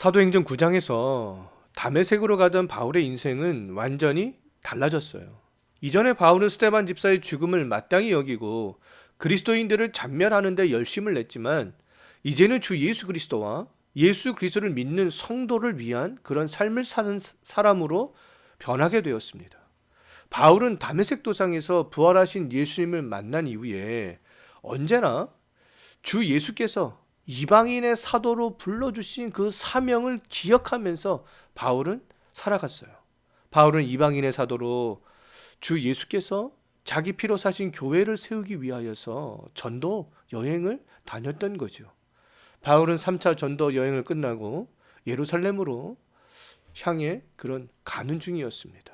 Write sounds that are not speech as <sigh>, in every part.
사도행전 9장에서 담에색으로 가던 바울의 인생은 완전히 달라졌어요. 이전에 바울은 스테반 집사의 죽음을 마땅히 여기고 그리스도인들을 잔멸하는 데 열심을 냈지만 이제는 주 예수 그리스도와 예수 그리스도를 믿는 성도를 위한 그런 삶을 사는 사람으로 변하게 되었습니다. 바울은 담에색 도상에서 부활하신 예수님을 만난 이후에 언제나 주 예수께서 이방인의 사도로 불러주신 그 사명을 기억하면서 바울은 살아갔어요. 바울은 이방인의 사도로 주 예수께서 자기 피로 사신 교회를 세우기 위하여서 전도 여행을 다녔던 거죠. 바울은 3차 전도 여행을 끝나고 예루살렘으로 향해 그런 가는 중이었습니다.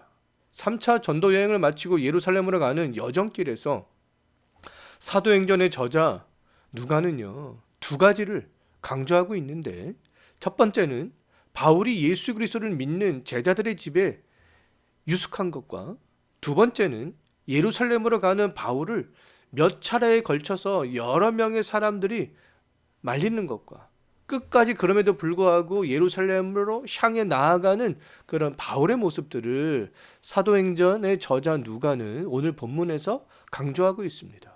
3차 전도 여행을 마치고 예루살렘으로 가는 여정길에서 사도행전의 저자 누가는요. 두 가지를 강조하고 있는데 첫 번째는 바울이 예수 그리스도를 믿는 제자들의 집에 유숙한 것과 두 번째는 예루살렘으로 가는 바울을 몇 차례에 걸쳐서 여러 명의 사람들이 말리는 것과 끝까지 그럼에도 불구하고 예루살렘으로 향해 나아가는 그런 바울의 모습들을 사도행전의 저자 누가는 오늘 본문에서 강조하고 있습니다.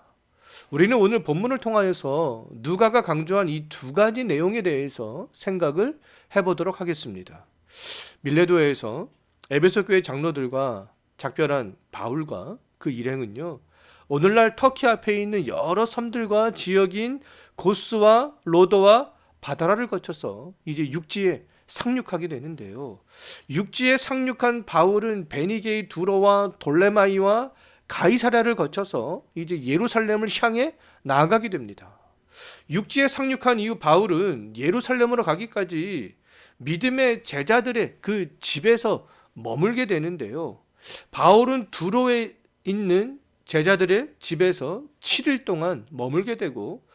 우리는 오늘 본문을 통하여서 누가가 강조한 이 두 가지 내용에 대해서 생각을 해보도록 하겠습니다. 밀레도에서 에베소 교회 장로들과 작별한 바울과 그 일행은요. 오늘날 터키 앞에 있는 여러 섬들과 지역인 고스와 로도와 바다라를 거쳐서 이제 육지에 상륙하게 되는데요. 육지에 상륙한 바울은 베니게이 두로와 돌레마이와 가이사랴를 거쳐서 이제 예루살렘을 향해 나아가게 됩니다. 육지에 상륙한 이후 바울은 예루살렘으로 가기까지 믿음의 제자들의 그 집에서 머물게 되는데요. 바울은 두로에 있는 제자들의 집에서 7일 동안 머물게 되고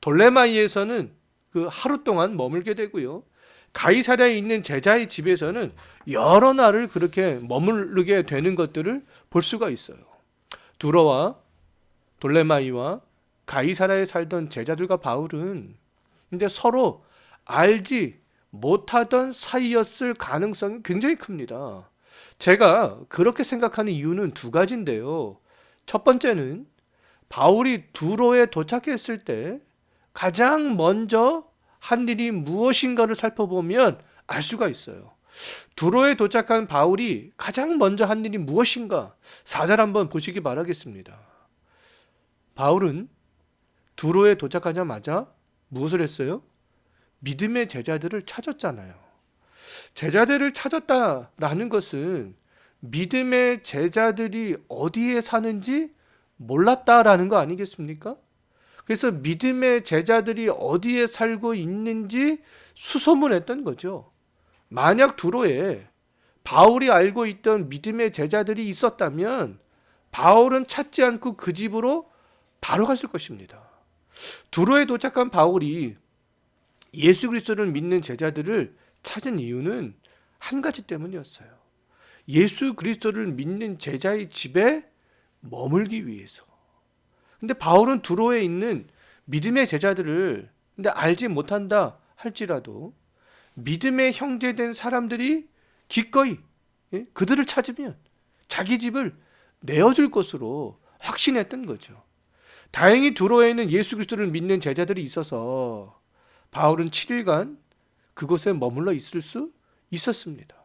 돌레마이에서는 그 하루 동안 머물게 되고요. 가이사랴에 있는 제자의 집에서는 여러 날을 그렇게 머무르게 되는 것들을 볼 수가 있어요. 두로와 돌레마이와 가이사라에 살던 제자들과 바울은 근데 서로 알지 못하던 사이였을 가능성이 굉장히 큽니다. 제가 그렇게 생각하는 이유는 두 가지인데요. 첫 번째는 바울이 두로에 도착했을 때 가장 먼저 한 일이 무엇인가를 살펴보면 알 수가 있어요. 두로에 도착한 바울이 가장 먼저 한 일이 무엇인가? 사절 한번 보시기 바라겠습니다. 바울은 두로에 도착하자마자 무엇을 했어요? 믿음의 제자들을 찾았잖아요. 제자들을 찾았다라는 것은 믿음의 제자들이 어디에 사는지 몰랐다라는 거 아니겠습니까? 그래서 믿음의 제자들이 어디에 살고 있는지 수소문했던 거죠. 만약 두로에 바울이 알고 있던 믿음의 제자들이 있었다면 바울은 찾지 않고 그 집으로 바로 갔을 것입니다. 두로에 도착한 바울이 예수 그리스도를 믿는 제자들을 찾은 이유는 한 가지 때문이었어요. 예수 그리스도를 믿는 제자의 집에 머물기 위해서. 근데 바울은 두로에 있는 믿음의 제자들을 근데 알지 못한다 할지라도 믿음의 형제된 사람들이 기꺼이 예? 그들을 찾으면 자기 집을 내어줄 것으로 확신했던 거죠. 다행히 두로에는 예수 그리스도를 믿는 제자들이 있어서 바울은 7일간 그곳에 머물러 있을 수 있었습니다.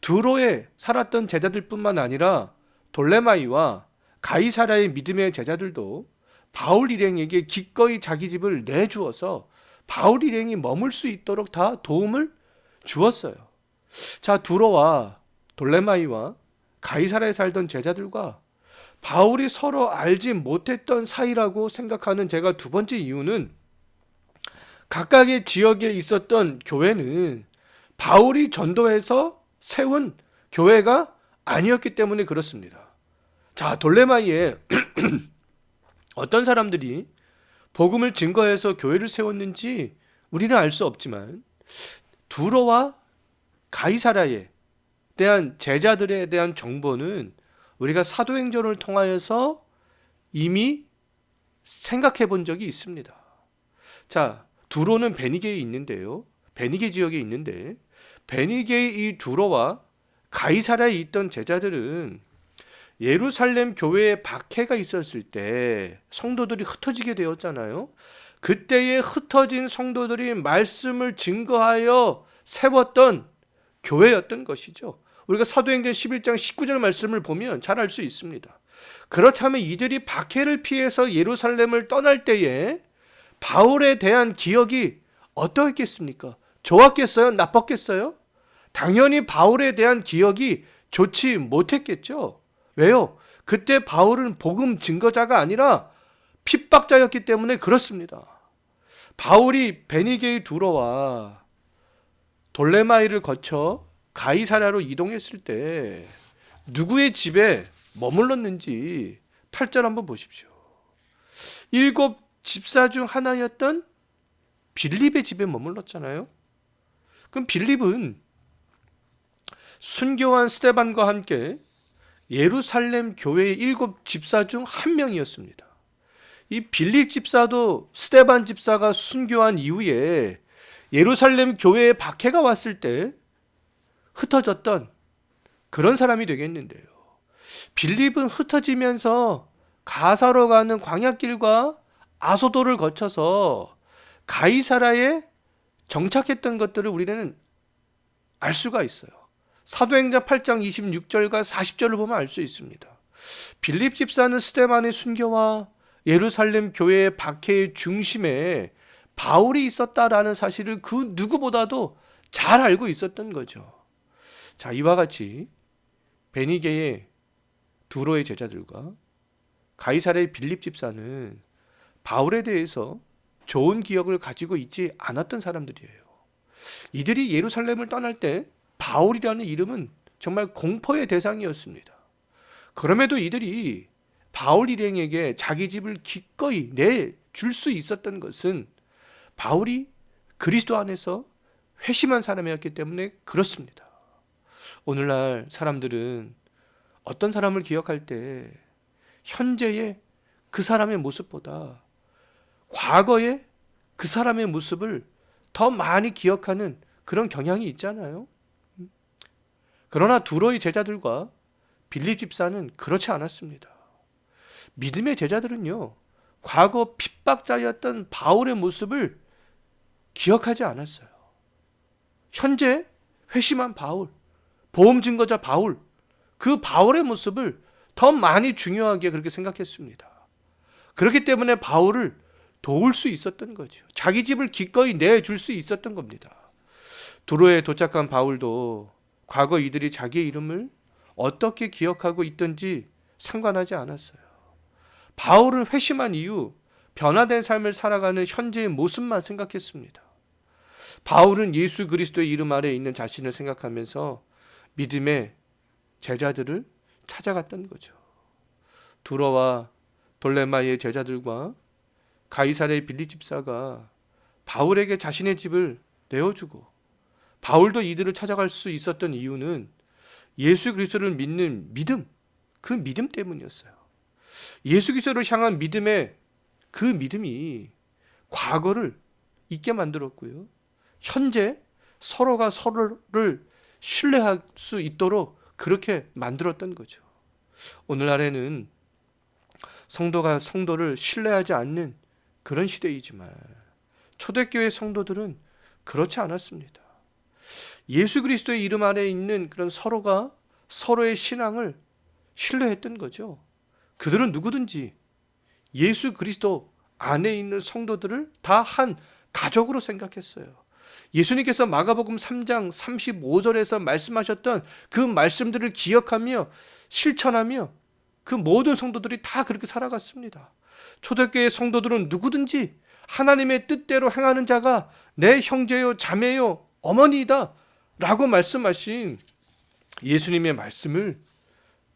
두로에 살았던 제자들뿐만 아니라 돌레마이와 가이사라의 믿음의 제자들도 바울 일행에게 기꺼이 자기 집을 내주어서 바울 일행이 머물 수 있도록 다 도움을 주었어요. 자, 두로와 돌레마이와 가이사라에 살던 제자들과 바울이 서로 알지 못했던 사이라고 생각하는 제가 두 번째 이유는 각각의 지역에 있었던 교회는 바울이 전도해서 세운 교회가 아니었기 때문에 그렇습니다. 자, 돌레마이에 <clears throat> 어떤 사람들이 복음을 증거해서 교회를 세웠는지 우리는 알 수 없지만 두로와 가이사라에 대한 제자들에 대한 정보는 우리가 사도행전을 통하여서 이미 생각해 본 적이 있습니다. 자, 두로는 베니게에 있는데요. 베니게 지역에 있는데 베니게의 이 두로와 가이사라에 있던 제자들은 예루살렘 교회에 박해가 있었을 때 성도들이 흩어지게 되었잖아요. 그때에 흩어진 성도들이 말씀을 증거하여 세웠던 교회였던 것이죠. 우리가 사도행전 11장 19절 말씀을 보면 잘 알 수 있습니다. 그렇다면 이들이 박해를 피해서 예루살렘을 떠날 때에 바울에 대한 기억이 어떠했겠습니까? 좋았겠어요? 나빴겠어요? 당연히 바울에 대한 기억이 좋지 못했겠죠. 왜요? 그때 바울은 복음 증거자가 아니라 핍박자였기 때문에 그렇습니다. 바울이 베니게의 두로와 돌레마이를 거쳐 가이사라로 이동했을 때 누구의 집에 머물렀는지 8절 한번 보십시오. 일곱 집사 중 하나였던 빌립의 집에 머물렀잖아요. 그럼 빌립은 순교한 스테반과 함께 예루살렘 교회의 일곱 집사 중 한 명이었습니다. 이 빌립 집사도 스테반 집사가 순교한 이후에 예루살렘 교회에 박해가 왔을 때 흩어졌던 그런 사람이 되겠는데요. 빌립은 흩어지면서 가사로 가는 광야길과 아소도를 거쳐서 가이사라에 정착했던 것들을 우리는 알 수가 있어요. 사도행전 8장 26절과 40절을 보면 알 수 있습니다. 빌립 집사는 스테반의 순교와 예루살렘 교회의 박해의 중심에 바울이 있었다라는 사실을 그 누구보다도 잘 알고 있었던 거죠. 자, 이와 같이 베니게의 두로의 제자들과 가이사의 빌립 집사는 바울에 대해서 좋은 기억을 가지고 있지 않았던 사람들이에요. 이들이 예루살렘을 떠날 때 바울이라는 이름은 정말 공포의 대상이었습니다. 그럼에도 이들이 바울 일행에게 자기 집을 기꺼이 내줄 수 있었던 것은 바울이 그리스도 안에서 회심한 사람이었기 때문에 그렇습니다. 오늘날 사람들은 어떤 사람을 기억할 때 현재의 그 사람의 모습보다 과거의 그 사람의 모습을 더 많이 기억하는 그런 경향이 있잖아요. 그러나 두로의 제자들과 빌립 집사는 그렇지 않았습니다. 믿음의 제자들은요, 과거 핍박자였던 바울의 모습을 기억하지 않았어요. 현재 회심한 바울, 보험 증거자 바울, 그 바울의 모습을 더 많이 중요하게 그렇게 생각했습니다. 그렇기 때문에 바울을 도울 수 있었던 거죠. 자기 집을 기꺼이 내줄 수 있었던 겁니다. 두로에 도착한 바울도 과거 이들이 자기의 이름을 어떻게 기억하고 있던지 상관하지 않았어요. 바울은 회심한 이후 변화된 삶을 살아가는 현재의 모습만 생각했습니다. 바울은 예수 그리스도의 이름 아래 있는 자신을 생각하면서 믿음의 제자들을 찾아갔던 거죠. 두로와 돌레마의 제자들과 가이사의 빌리 집사가 바울에게 자신의 집을 내어주고 바울도 이들을 찾아갈 수 있었던 이유는 예수 그리스도를 믿는 믿음, 그 믿음 때문이었어요. 예수 그리스도를 향한 믿음의 그 믿음이 과거를 잊게 만들었고요. 현재 서로가 서로를 신뢰할 수 있도록 그렇게 만들었던 거죠. 오늘날에는 성도가 성도를 신뢰하지 않는 그런 시대이지만 초대교회 성도들은 그렇지 않았습니다. 예수 그리스도의 이름 안에 있는 그런 서로가 서로의 신앙을 신뢰했던 거죠. 그들은 누구든지 예수 그리스도 안에 있는 성도들을 다 한 가족으로 생각했어요. 예수님께서 마가복음 3장 35절에서 말씀하셨던 그 말씀들을 기억하며 실천하며 그 모든 성도들이 다 그렇게 살아갔습니다. 초대교회 성도들은 누구든지 하나님의 뜻대로 행하는 자가 내 형제요, 자매요, 어머니이다. 라고 말씀하신 예수님의 말씀을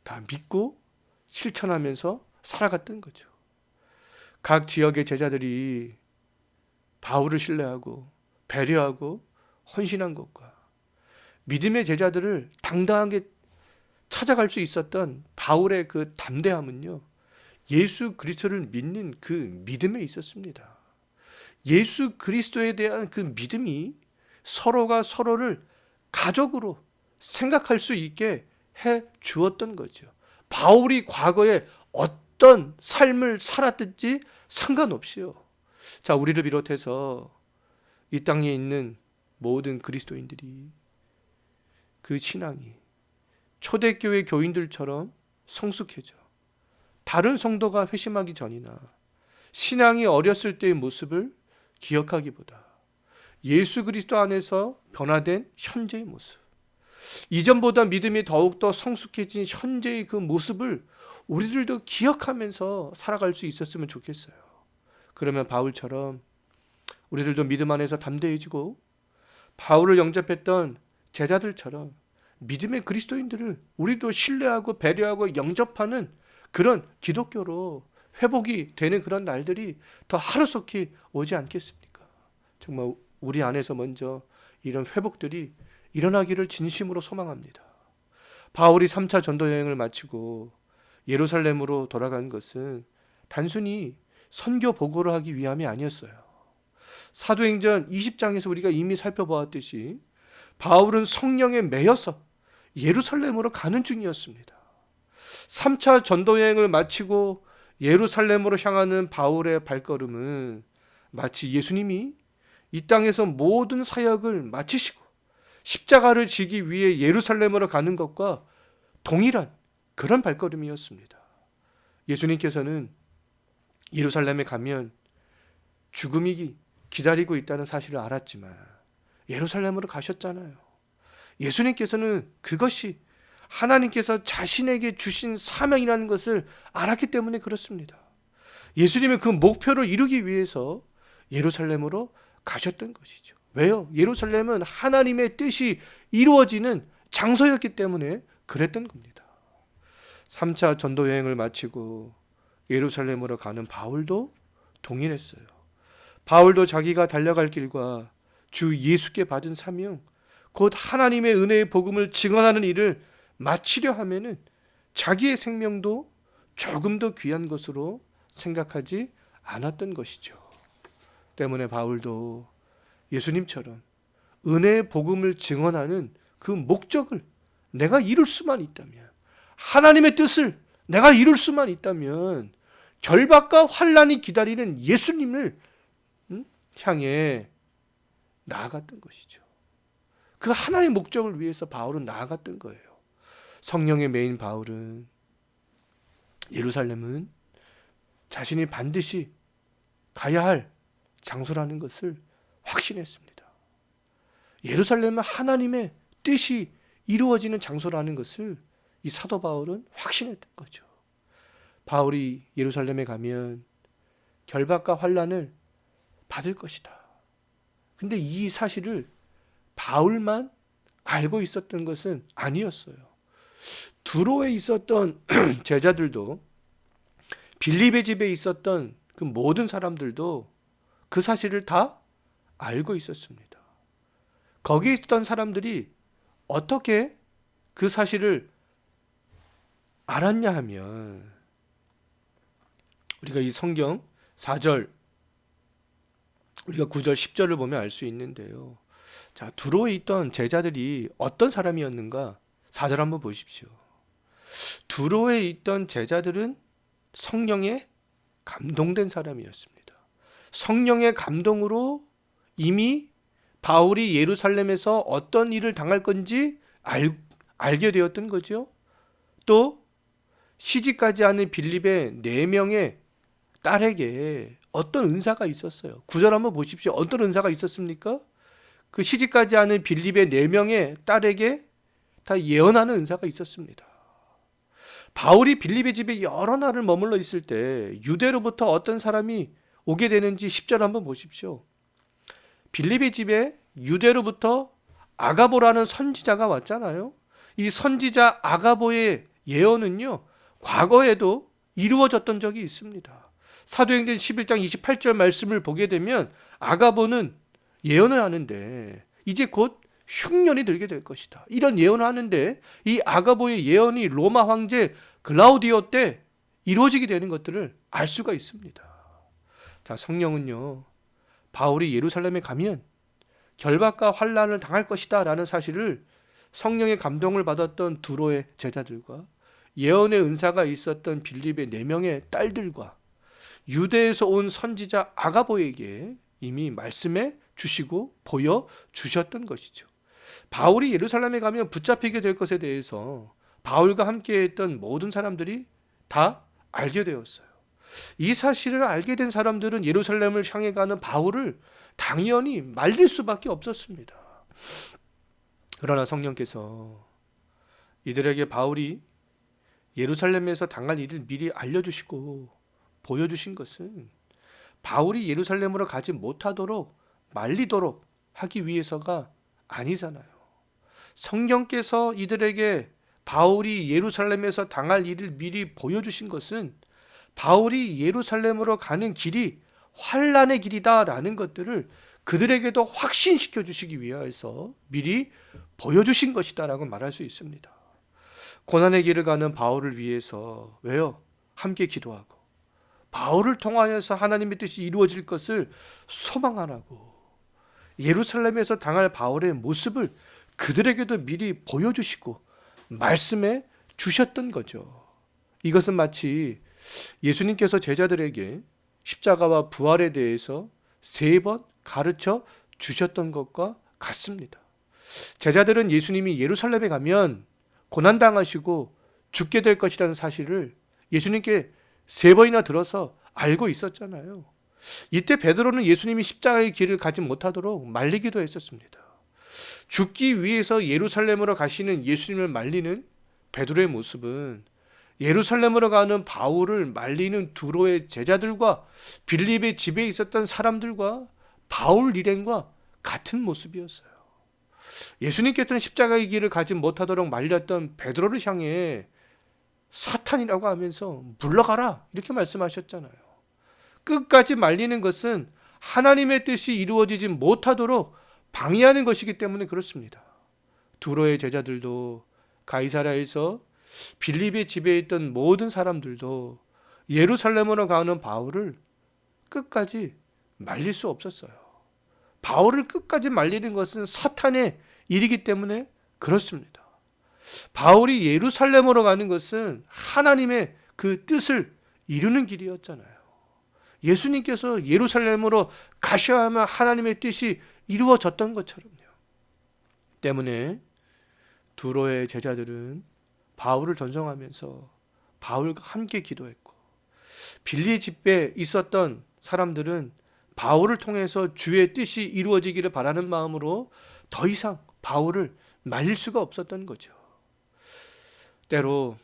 다 믿고 실천하면서 살아갔던 거죠. 각 지역의 제자들이 바울을 신뢰하고 배려하고 헌신한 것과 믿음의 제자들을 당당하게 찾아갈 수 있었던 바울의 그 담대함은요. 예수 그리스도를 믿는 그 믿음에 있었습니다. 예수 그리스도에 대한 그 믿음이 서로가 서로를 가족으로 생각할 수 있게 해 주었던 거죠. 바울이 과거에 어떤 삶을 살았든지 상관없이요. 자, 우리를 비롯해서 이 땅에 있는 모든 그리스도인들이 그 신앙이 초대교회 교인들처럼 성숙해져. 다른 성도가 회심하기 전이나 신앙이 어렸을 때의 모습을 기억하기보다 예수 그리스도 안에서 변화된 현재의 모습. 이전보다 믿음이 더욱더 성숙해진 현재의 그 모습을 우리들도 기억하면서 살아갈 수 있었으면 좋겠어요. 그러면 바울처럼 우리들도 믿음 안에서 담대해지고 바울을 영접했던 제자들처럼 믿음의 그리스도인들을 우리도 신뢰하고 배려하고 영접하는 그런 기독교로 회복이 되는 그런 날들이 더 하루속히 오지 않겠습니까? 정말 우리 안에서 먼저 이런 회복들이 일어나기를 진심으로 소망합니다. 바울이 3차 전도 여행을 마치고 예루살렘으로 돌아간 것은 단순히 선교 보고를 하기 위함이 아니었어요. 사도행전 20장에서 우리가 이미 살펴보았듯이 바울은 성령에 매여서 예루살렘으로 가는 중이었습니다. 3차 전도 여행을 마치고 예루살렘으로 향하는 바울의 발걸음은 마치 예수님이 이 땅에서 모든 사역을 마치시고 십자가를 지기 위해 예루살렘으로 가는 것과 동일한 그런 발걸음이었습니다. 예수님께서는 예루살렘에 가면 죽음이 기다리고 있다는 사실을 알았지만 예루살렘으로 가셨잖아요. 예수님께서는 그것이 하나님께서 자신에게 주신 사명이라는 것을 알았기 때문에 그렇습니다. 예수님은 그 목표를 이루기 위해서 예루살렘으로 가셨던 것이죠. 왜요? 예루살렘은 하나님의 뜻이 이루어지는 장소였기 때문에 그랬던 겁니다. 3차 전도 여행을 마치고 예루살렘으로 가는 바울도 동일했어요. 바울도 자기가 달려갈 길과 주 예수께 받은 사명, 곧 하나님의 은혜의 복음을 증언하는 일을 마치려 하면은 자기의 생명도 조금 더 귀한 것으로 생각하지 않았던 것이죠. 때문에 바울도 예수님처럼 은혜의 복음을 증언하는 그 목적을 내가 이룰 수만 있다면 하나님의 뜻을 내가 이룰 수만 있다면 결박과 환란이 기다리는 예수님을 향해 나아갔던 것이죠. 그 하나의 목적을 위해서 바울은 나아갔던 거예요. 성령의 메인 바울은 예루살렘은 자신이 반드시 가야 할 장소라는 것을 확신했습니다. 예루살렘은 하나님의 뜻이 이루어지는 장소라는 것을 이 사도 바울은 확신했던 거죠. 바울이 예루살렘에 가면 결박과 환란을 받을 것이다. 근데 이 사실을 바울만 알고 있었던 것은 아니었어요. 두로에 있었던 <clears throat> 제자들도 빌립의 집에 있었던 그 모든 사람들도 그 사실을 다 알고 있었습니다. 거기 있던 사람들이 어떻게 그 사실을 알았냐 하면 우리가 이 성경 4절 우리가 9절 10절을 보면 알 수 있는데요. 자, 두로에 있던 제자들이 어떤 사람이었는가? 4절 한번 보십시오. 두로에 있던 제자들은 성령에 감동된 사람이었습니다. 성령의 감동으로 이미 바울이 예루살렘에서 어떤 일을 당할 건지 알, 알게 되었던 거죠. 또 시집가지 않은 빌립의 네 명의 딸에게 어떤 은사가 있었어요. 구절 한번 보십시오. 어떤 은사가 있었습니까? 그 시집가지 않은 빌립의 네 명의 딸에게 다 예언하는 은사가 있었습니다. 바울이 빌립의 집에 여러 날을 머물러 있을 때 유대로부터 어떤 사람이 오게 되는지 10절 한번 보십시오. 빌립의 집에 유대로부터 아가보라는 선지자가 왔잖아요. 이 선지자 아가보의 예언은요, 과거에도 이루어졌던 적이 있습니다. 사도행전 11장 28절 말씀을 보게 되면 아가보는 예언을 하는데 이제 곧 흉년이 들게 될 것이다. 이런 예언을 하는데 이 아가보의 예언이 로마 황제 글라우디오 때 이루어지게 되는 것들을 알 수가 있습니다. 자, 성령은요. 바울이 예루살렘에 가면 결박과 환란을 당할 것이다라는 사실을 성령의 감동을 받았던 두로의 제자들과 예언의 은사가 있었던 빌립의 네 명의 딸들과 유대에서 온 선지자 아가보에게 이미 말씀해 주시고 보여 주셨던 것이죠. 바울이 예루살렘에 가면 붙잡히게 될 것에 대해서 바울과 함께 했던 모든 사람들이 다 알게 되었어요. 이 사실을 알게 된 사람들은 예루살렘을 향해 가는 바울을 당연히 말릴 수밖에 없었습니다. 그러나 성령께서 이들에게 바울이 예루살렘에서 당할 일을 미리 알려주시고 보여주신 것은 바울이 예루살렘으로 가지 못하도록 말리도록 하기 위해서가 아니잖아요. 성령께서 이들에게 바울이 예루살렘에서 당할 일을 미리 보여주신 것은 바울이 예루살렘으로 가는 길이 환란의 길이다라는 것들을 그들에게도 확신시켜 주시기 위하여서 미리 보여주신 것이다라고 말할 수 있습니다. 고난의 길을 가는 바울을 위해서 왜요? 함께 기도하고 바울을 통하여서 하나님의 뜻이 이루어질 것을 소망하라고 예루살렘에서 당할 바울의 모습을 그들에게도 미리 보여주시고 말씀해 주셨던 거죠. 이것은 마치 예수님께서 제자들에게 십자가와 부활에 대해서 세 번 가르쳐 주셨던 것과 같습니다. 제자들은 예수님이 예루살렘에 가면 고난당하시고 죽게 될 것이라는 사실을 예수님께 세 번이나 들어서 알고 있었잖아요. 이때 베드로는 예수님이 십자가의 길을 가지 못하도록 말리기도 했었습니다. 죽기 위해서 예루살렘으로 가시는 예수님을 말리는 베드로의 모습은 예루살렘으로 가는 바울을 말리는 두로의 제자들과 빌립의 집에 있었던 사람들과 바울 일행과 같은 모습이었어요. 예수님께서는 십자가의 길을 가지 못하도록 말렸던 베드로를 향해 사탄이라고 하면서 물러가라 이렇게 말씀하셨잖아요. 끝까지 말리는 것은 하나님의 뜻이 이루어지지 못하도록 방해하는 것이기 때문에 그렇습니다. 두로의 제자들도 가이사라에서 빌립의 집에 있던 모든 사람들도 예루살렘으로 가는 바울을 끝까지 말릴 수 없었어요. 바울을 끝까지 말리는 것은 사탄의 일이기 때문에 그렇습니다. 바울이 예루살렘으로 가는 것은 하나님의 그 뜻을 이루는 길이었잖아요. 예수님께서 예루살렘으로 가셔야만 하나님의 뜻이 이루어졌던 것처럼요. 때문에 두로의 제자들은 바울을 전송하면서 바울과 함께 기도했고 빌리 집에 있었던 사람들은 바울을 통해서 주의 뜻이 이루어지기를 바라는 마음으로 더 이상 바울을 말릴 수가 없었던 거죠. 때로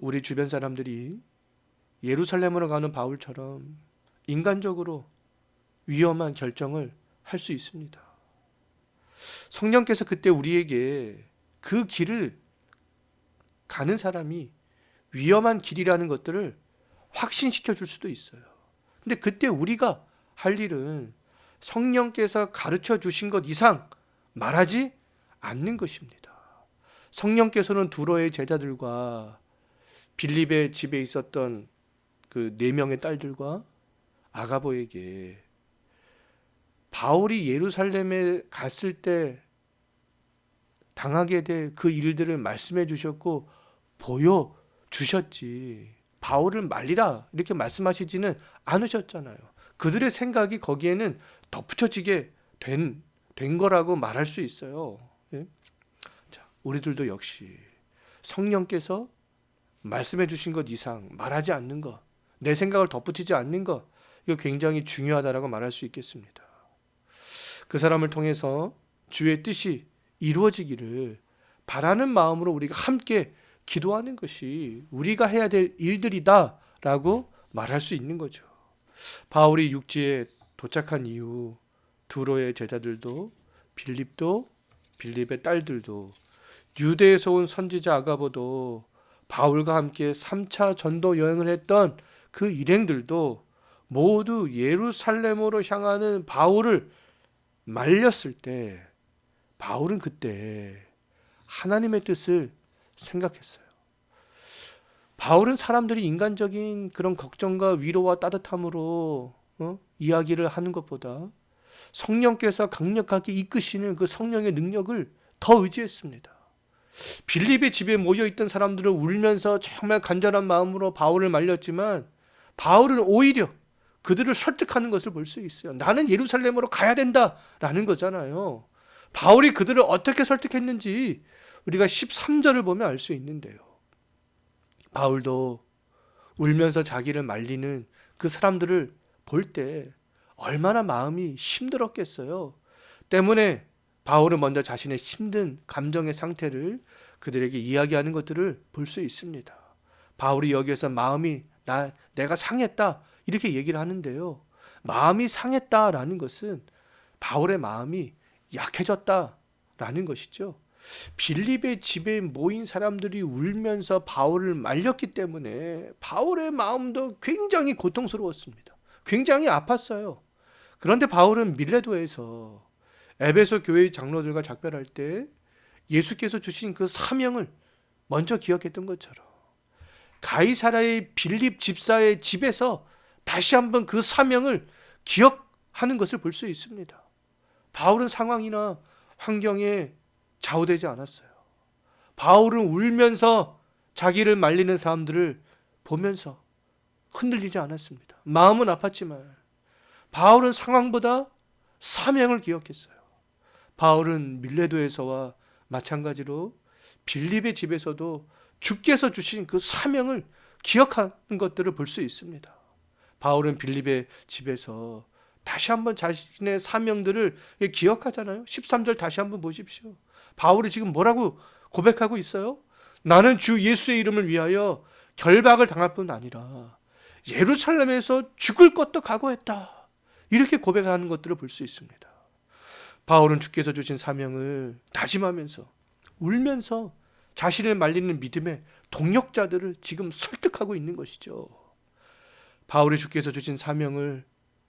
우리 주변 사람들이 예루살렘으로 가는 바울처럼 인간적으로 위험한 결정을 할 수 있습니다. 성령께서 그때 우리에게 그 길을 가는 사람이 위험한 길이라는 것들을 확신시켜 줄 수도 있어요. 근데 그때 우리가 할 일은 성령께서 가르쳐 주신 것 이상 말하지 않는 것입니다. 성령께서는 두로의 제자들과 빌립의 집에 있었던 그 네 명의 딸들과 아가보에게 바울이 예루살렘에 갔을 때 당하게 될 그 일들을 말씀해 주셨고 보여 주셨지. 바울을 말리라 이렇게 말씀하시지는 않으셨잖아요. 그들의 생각이 거기에는 덧붙여지게 된, 된 거라고 말할 수 있어요. 예? 자, 우리들도 역시 성령께서 말씀해 주신 것 이상 말하지 않는 것, 내 생각을 덧붙이지 않는 것, 이거 굉장히 중요하다라고 말할 수 있겠습니다. 그 사람을 통해서 주의 뜻이 이루어지기를 바라는 마음으로 우리가 함께 기도하는 것이 우리가 해야 될 일들이다라고 말할 수 있는 거죠. 바울이 육지에 도착한 이후 두로의 제자들도 빌립도 빌립의 딸들도 유대에서 온 선지자 아가보도 바울과 함께 3차 전도 여행을 했던 그 일행들도 모두 예루살렘으로 향하는 바울을 말렸을 때 바울은 그때 하나님의 뜻을 생각했어요. 바울은 사람들이 인간적인 그런 걱정과 위로와 따뜻함으로 어? 이야기를 하는 것보다 성령께서 강력하게 이끄시는 그 성령의 능력을 더 의지했습니다. 빌립의 집에 모여 있던 사람들은 울면서 정말 간절한 마음으로 바울을 말렸지만 바울은 오히려 그들을 설득하는 것을 볼 수 있어요. 나는 예루살렘으로 가야 된다라는 거잖아요. 바울이 그들을 어떻게 설득했는지 우리가 13절을 보면 알 수 있는데요. 바울도 울면서 자기를 말리는 그 사람들을 볼 때 얼마나 마음이 힘들었겠어요. 때문에 바울은 먼저 자신의 힘든 감정의 상태를 그들에게 이야기하는 것들을 볼 수 있습니다. 바울이 여기에서 마음이 나 내가 상했다 이렇게 얘기를 하는데요. 마음이 상했다라는 것은 바울의 마음이 약해졌다라는 것이죠. 빌립의 집에 모인 사람들이 울면서 바울을 말렸기 때문에 바울의 마음도 굉장히 고통스러웠습니다. 굉장히 아팠어요. 그런데 바울은 밀레도에서 에베소 교회 장로들과 작별할 때 예수께서 주신 그 사명을 먼저 기억했던 것처럼 가이사라의 빌립 집사의 집에서 다시 한번 그 사명을 기억하는 것을 볼 수 있습니다. 바울은 상황이나 환경에 좌우되지 않았어요. 바울은 울면서 자기를 말리는 사람들을 보면서 흔들리지 않았습니다. 마음은 아팠지만 바울은 상황보다 사명을 기억했어요. 바울은 밀레도에서와 마찬가지로 빌립의 집에서도 주께서 주신 그 사명을 기억하는 것들을 볼 수 있습니다. 바울은 빌립의 집에서 다시 한번 자신의 사명들을 기억하잖아요. 13절 다시 한번 보십시오. 바울이 지금 뭐라고 고백하고 있어요? 나는 주 예수의 이름을 위하여 결박을 당할 뿐 아니라 예루살렘에서 죽을 것도 각오했다. 이렇게 고백하는 것들을 볼 수 있습니다. 바울은 주께서 주신 사명을 다짐하면서 울면서 자신을 말리는 믿음의 동력자들을 지금 설득하고 있는 것이죠. 바울이 주께서 주신 사명을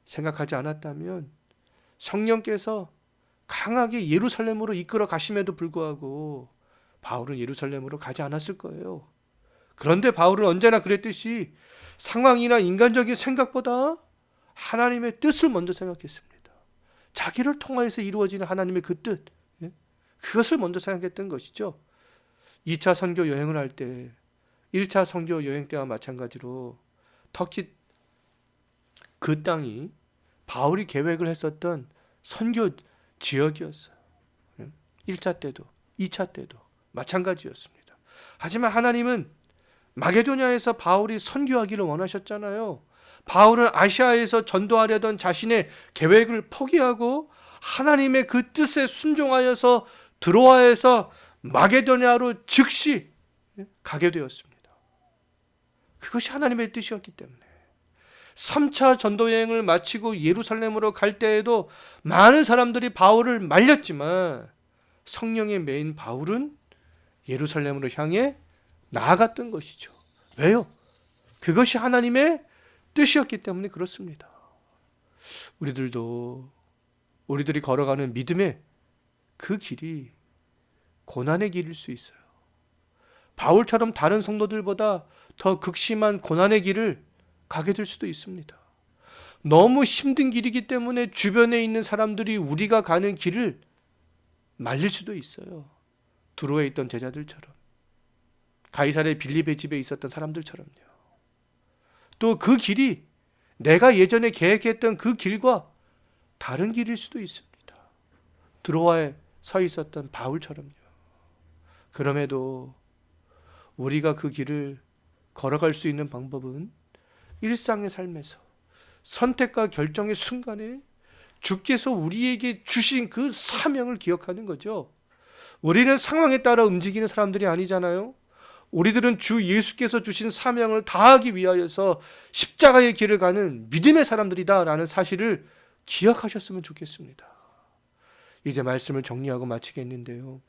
생각하지 않았다면 성령께서 강하게 예루살렘으로 이끌어 가심에도 불구하고 바울은 예루살렘으로 가지 않았을 거예요. 그런데 바울은 언제나 그랬듯이 상황이나 인간적인 생각보다 하나님의 뜻을 먼저 생각했습니다. 자기를 통하여서 이루어지는 하나님의 그 뜻, 예? 그것을 먼저 생각했던 것이죠. 2차 선교 여행을 할 때, 1차 선교 여행 때와 마찬가지로 터키 그 땅이 바울이 계획을 했었던 선교 지역이었어요. 1차 예? 때도, 2차 때도 마찬가지였습니다. 하지만 하나님은 마게도냐에서 바울이 선교하기를 원하셨잖아요. 바울은 아시아에서 전도하려던 자신의 계획을 포기하고 하나님의 그 뜻에 순종하여서 들어와서 마게도냐로 즉시 가게 되었습니다. 그것이 하나님의 뜻이었기 때문에 3차 전도 여행을 마치고 예루살렘으로 갈 때에도 많은 사람들이 바울을 말렸지만 성령의 메인 바울은 예루살렘으로 향해 나아갔던 것이죠. 왜요? 그것이 하나님의 뜻이었기 때문에 그렇습니다. 우리들도 우리들이 걸어가는 믿음의 그 길이 고난의 길일 수 있어요. 바울처럼 다른 성도들보다 더 극심한 고난의 길을 가게 될 수도 있습니다. 너무 힘든 길이기 때문에 주변에 있는 사람들이 우리가 가는 길을 말릴 수도 있어요. 두로에 있던 제자들처럼. 가이사의 빌립의 집에 있었던 사람들처럼요. 또 그 길이 내가 예전에 계획했던 그 길과 다른 길일 수도 있습니다. 드로아에 서 있었던 바울처럼요. 그럼에도 우리가 그 길을 걸어갈 수 있는 방법은 일상의 삶에서 선택과 결정의 순간에 주께서 우리에게 주신 그 사명을 기억하는 거죠. 우리는 상황에 따라 움직이는 사람들이 아니잖아요. 우리들은 주 예수께서 주신 사명을 다하기 위하여서 십자가의 길을 가는 믿음의 사람들이다라는 사실을 기억하셨으면 좋겠습니다. 이제 말씀을 정리하고 마치겠는데요.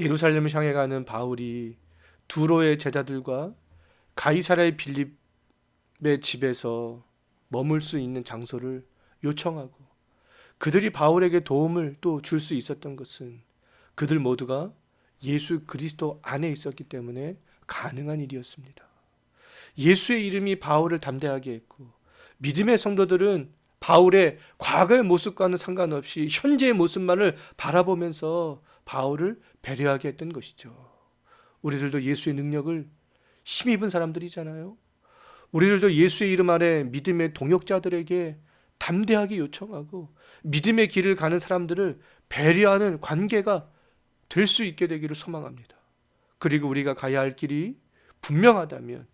예루살렘을 향해 가는 바울이 두로의 제자들과 가이사라의 빌립 의 집에서 머물 수 있는 장소를 요청하고 그들이 바울에게 도움을 또 줄 수 있었던 것은 그들 모두가 예수 그리스도 안에 있었기 때문에 가능한 일이었습니다. 예수의 이름이 바울을 담대하게 했고 믿음의 성도들은 바울의 과거의 모습과는 상관없이 현재의 모습만을 바라보면서 바울을 배려하게 했던 것이죠. 우리들도 예수의 능력을 힘입은 사람들이잖아요. 우리들도 예수의 이름 아래 믿음의 동역자들에게 담대하게 요청하고 믿음의 길을 가는 사람들을 배려하는 관계가 될 수 있게 되기를 소망합니다. 그리고 우리가 가야 할 길이 분명하다면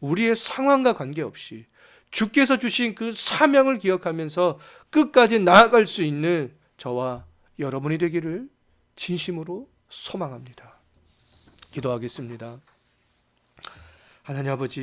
우리의 상황과 관계없이 주께서 주신 그 사명을 기억하면서 끝까지 나아갈 수 있는 저와 여러분이 되기를 진심으로 소망합니다. 기도하겠습니다. 하나님 아버지